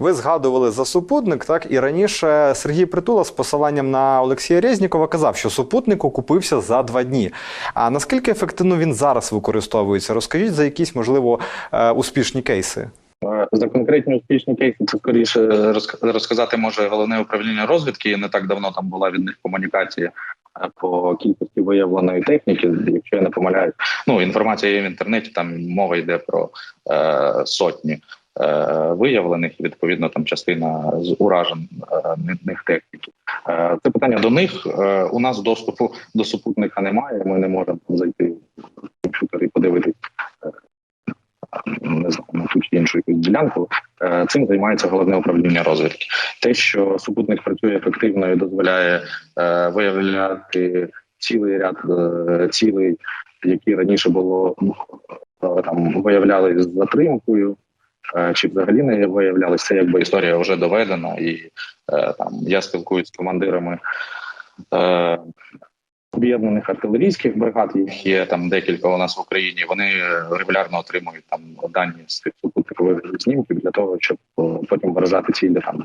Ви згадували за супутник, так і раніше Сергій Притула з посиланням на Олексія Резнікова казав, що супутник окупився за два дні. А наскільки ефективно він зараз використовується? Розкажіть за якісь можливо е, успішні кейси. Е, За конкретні успішні кейси це скоріше розк- розказати може головне управління розвідки. Не так давно там була від них комунікація е, по кількості виявленої техніки. Якщо я не помиляюсь, ну інформація є в інтернеті. Там мова йде про е, сотні виявлених. і, Відповідно, там частина з уражень е, них техніки. Е, це питання до них. Е, у нас доступу до супутника немає. Ми не можемо зайти в комп'ютер і подивитись. е, Не знаю, на іншу якусь ділянку. Е, Цим займається головне управління розвідки. Те, що супутник працює ефективно і дозволяє е, виявляти цілий ряд е, цілей, які раніше було е, там виявляли з затримкою, е, чи взагалі не виявлялися. Це якби історія вже доведена, і е, там я спілкуюсь з командирами. Е, Об'єднаних артилерійських бригад, їх є там декілька у нас в Україні. Вони е, регулярно отримують там дані з цих супутникових знімків для того, щоб е, потім виражати цілі там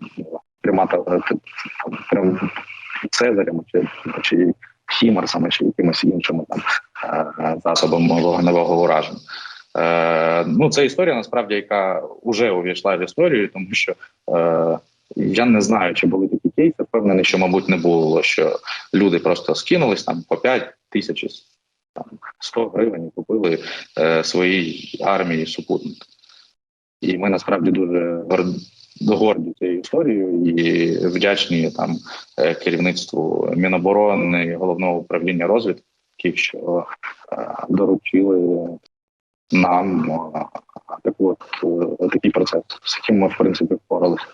примата там, прям цезарями чи, чи хімарсами, чи якимось іншими там е, засобами вогневого ураження. Е, ну, це історія насправді, яка вже увійшла в історію, тому що е, я не знаю, чи були такі кейси. Впевнений, що, мабуть, не було, що люди просто скинулись там по 5 тисяч там 100 гривень купили е, своїй армії супутник. І ми насправді дуже горді цією історією і вдячні там е, керівництву Міноборони і головного управління розвідки, що доручили нам так от, е, такий процес, з яким ми в принципі впоралися.